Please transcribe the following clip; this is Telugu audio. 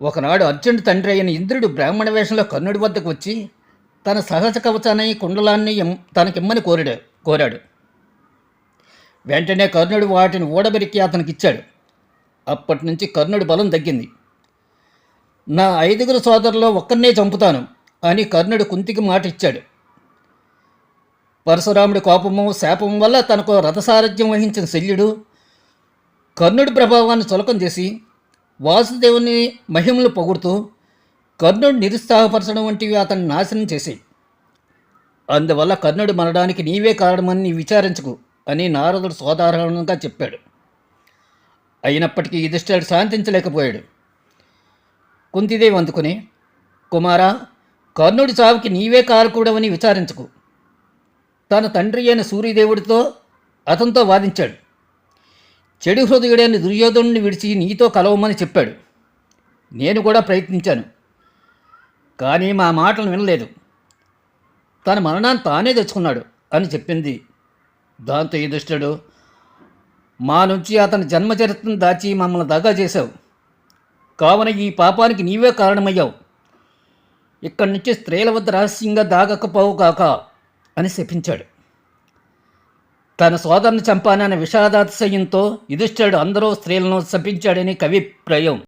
ఒకనాడు అర్జునుడి తండ్రి అయిన ఇంద్రుడు బ్రాహ్మణ వేషంలో కర్ణుడి వద్దకు వచ్చి తన సహజ కవచాన్ని కుండలాన్ని తనకిమ్మని కోరాడు కోరాడు. వెంటనే కర్ణుడు వాటిని ఊడబెరికి అతనికి ఇచ్చాడు. అప్పటి నుంచి కర్ణుడి బలం తగ్గింది. నా ఐదుగురు సోదరులో ఒక్కరినే చంపుతాను అని కర్ణుడు కుంతికి మాట ఇచ్చాడు. పరశురాముడి కోపము శాపం వల్ల తనకు రథసారథ్యం వహించిన శల్యుడు కర్ణుడి ప్రభావాన్ని చులకం చేసి వాసుదేవుని మహిమలు పొగుడుతూ కర్ణుడు నిరుత్సాహపరచడం వంటివి అతన్ని నాశనం చేశాయి అందువల్ల కర్ణుడు మరణానికి నీవే కారణమని విచారించకు అని నారదుడు సోదాహరణంగా చెప్పాడు. అయినప్పటికీ యుధిష్ఠిరుడు శాంతించలేకపోయాడు. కుంతిదేవి అందుకుని కుమారా కర్ణుడి చావుకి నీవే కారకూడవని విచారించకు. తన తండ్రి అయిన సూర్యదేవుడితో అతనితో వాదించాడు. చెడు హృదయుడైన దుర్యోధనుని విడిచి నీతో కలవమని చెప్పాడు. నేను కూడా ప్రయత్నించాను కానీ మా మాటలు వినలేదు. తన మరణాన్ని తానే తెచ్చుకున్నాడు అని చెప్పింది. దాంతో యుధిష్ఠుడు మా నుంచి అతని జన్మచరిత్రను దాచి మమ్మల్ని దగా చేశావు. కావున ఈ పాపానికి నీవే కారణమయ్యావు. ఇక్కడి నుంచి స్త్రీల వద్ద రహస్యంగా దాగకపోవు కాక అని శపించాడు. తన సోదరుని చంపానన్న విషాదాతిశయంతో యుధిష్ఠుడు అందరూ స్త్రీలను శపించాడని కవి ప్రయం